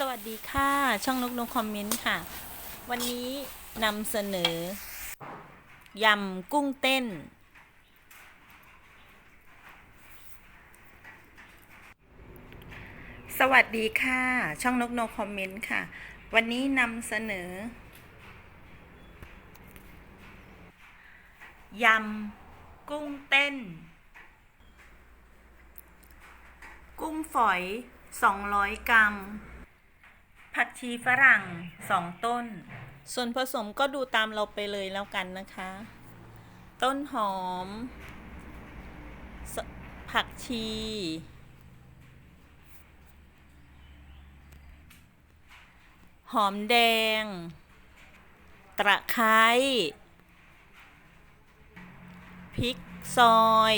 สวัสดีค่ะ ช่องนกนกคอมเมนต์ค่ะ วันนี้นำเสนอยำกุ้งเต้น สวัสดีค่ะ ช่องนกนกคอมเมนต์ค่ะ วันนี้นำเสนอยำกุ้งเต้น กุ้งฝอย 200 กรัม ผักชีฝรั่ง2ต้น ส่วนผสมก็ดูตามเราไปเลยแล้วกันนะคะ ต้นหอม ผักชี หอมแดง ตะไคร้พริกซอย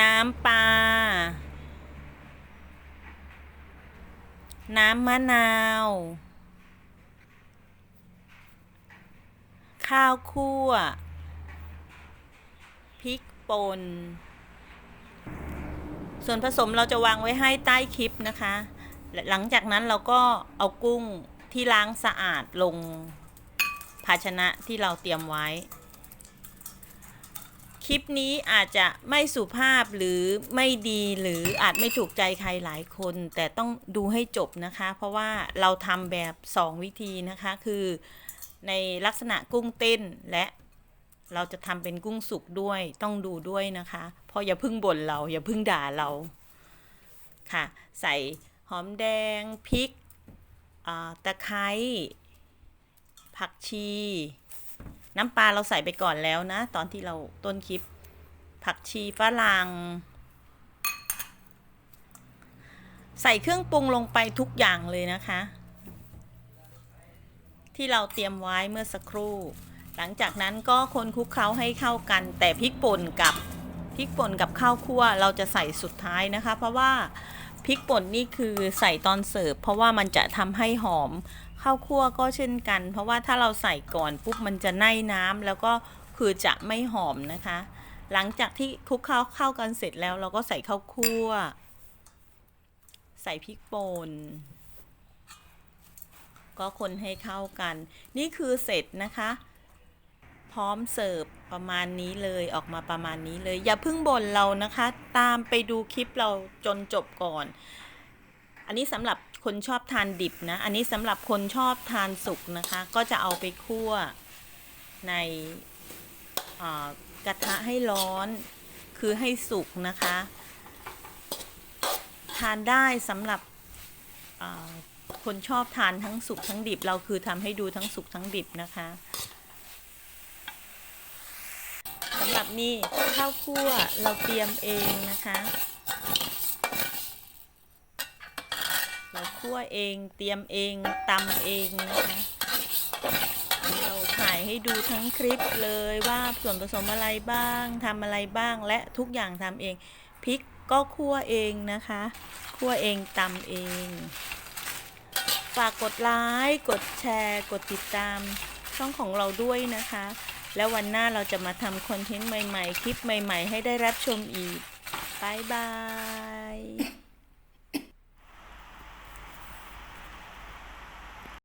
น้ำปลา น้ำมะนาว ข้าวคั่ว พริกป่น ส่วนผสมเราจะวางไว้ให้ใต้คลิปนะคะ หลังจากนั้นเราก็เอากุ้งที่ล้างสะอาดลงภาชนะที่เราเตรียมไว้ คลิปนี้อาจจะไม่สุภาพหรือไม่ดีหรืออาจไม่ถูกใจใครหลายคน แต่ต้องดูให้จบนะคะ เพราะว่าเราทำแบบ 2 วิธีนะคะคือในลักษณะกุ้งเต้นและเราจะทำเป็นกุ้งสุกด้วยต้องดูด้วยนะคะเพราะอย่าพึ่งบ่นเราอย่าพึ่งด่าเราค่ะ ใส่หอมแดงพริกตะไคร้ผักชี น้ำปลาเราใส่ไปก่อนแล้วนะ ตอนที่เราต้นคลิป ผักชีฝรั่งใส่เครื่องปรุงลงไปทุกอย่างเลยนะคะ ที่เราเตรียมไว้เมื่อสักครู่ หลังจากนั้นก็คนคลุกเคล้าให้เข้ากัน แต่พริกป่นกับพริกป่นกับข้าวคั่วเราจะใส่สุดท้ายนะคะ เพราะว่าพริกป่นนี่คือใส่ตอนเสิร์ฟเพราะว่ามันจะทำให้หอม ข้าวคั่วก็เช่นกัน เพราะว่าถ้าเราใส่ก่อนปุ๊บมันจะไน่น้ำแล้วก็คือจะไม่หอมนะคะ หลังจากที่คลุกเข้าเข้ากันเสร็จแล้ว เราก็ใส่ข้าวคั่ว ใส่พริกป่นก็คนให้เข้ากัน นี่คือเสร็จนะคะ พร้อมเสิร์ฟประมาณนี้เลยออกมาประมาณนี้เลย อย่าเพิ่งบ่นเรานะคะ ตามไปดูคลิปเราจนจบก่อน อันนี้สำหรับคนชอบทานดิบนะ อันนี้สำหรับคนชอบทานสุกนะคะ ก็จะเอาไปคั่วในกระทะให้ร้อนคือให้สุกนะคะ ทานได้สำหรับคนชอบทานทั้งสุกทั้งดิบ เราคือทำให้ดูทั้งสุกทั้งดิบนะคะสำหรับนี่ข้าวคั่วเราเตรียมเองนะคะ เรา คั่วเอง เตรียมเองตำเองนะคะเราถ่ายให้ดูทั้งคลิปเลยว่าส่วนผสมอะไรบ้างทำอะไรบ้างและทุกอย่างทำเองพริกก็คั่วเองนะคะคั่วเองตำเอง ฝากกดไลค์กดแชร์ กดติดตามช่องของเราด้วยนะคะ แล้ววันหน้าเราจะมาทำคอนเทนต์ใหม่ ๆ คลิปใหม่ ๆ ให้ได้รับชมอีกบายบาย